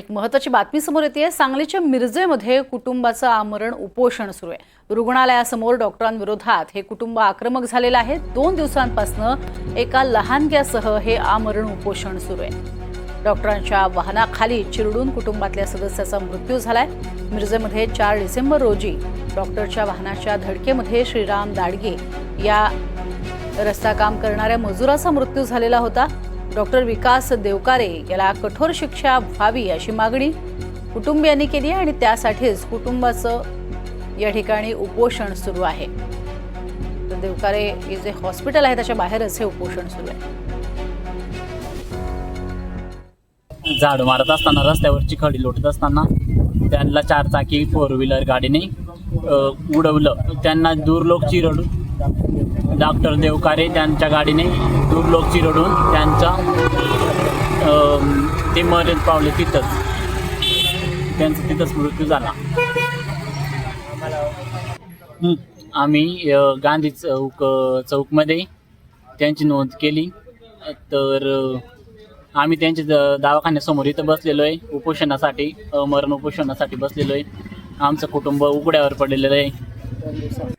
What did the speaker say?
एक महत्वाची बातमी समोर येते सांगलीच्या मिरजेमध्ये कुटुंबाचं आमरण उपोषण सुरू आहे. रुग्णालयासमोर डॉक्टरांविरोधात हे कुटुंब आक्रमक झालेलं आहे. दोन दिवसांपासून एका लहानग्यासह हे आमरण उपोषण सुरू आहे. डॉक्टरांच्या वाहनाखाली चिरडून कुटुंबातल्या सदस्याचा मृत्यू झालाय. मिरजेमध्ये चार डिसेंबर रोजी डॉक्टरच्या वाहनाच्या धडकेमध्ये श्रीराम दाडगे या रस्ता काम करणाऱ्या मजुराचा मृत्यू झालेला होता. डॉक्टर विकास देवकारे याला कठोर शिक्षा व्हावी अशी मागणी कुटुंबियांनी केली आहे आणि त्यासाठीच कुटुंबाचं या ठिकाणी उपोषण सुरू आहे. तर देवकारे हे जे हॉस्पिटल आहे त्याच्या बाहेरच हे उपोषण सुरू आहे. झाड मारत असताना रस्त्यावरची खडी लोटत असताना त्यांना चार चाकी फोर व्हीलर गाडीने उडवलं. त्यांना दूर लोक चिरडून डॉक्टर देवकारे त्यांच्या गाडीने दूर लोक चिरडून त्यांचा ते मरण पावले तिथंच. त्यांचा तिथंच मृत्यू झाला. आम्ही गांधी चौक चौकमध्ये त्यांची नोंद केली. तर आम्ही त्यांच्या द- दवाखान्यासमोर इथं बसलेलो आहे उपोषणासाठी मरण उपोषणासाठी बसलेलो आहे आमचं कुटुंब उघड्यावर पडलेलं आहे.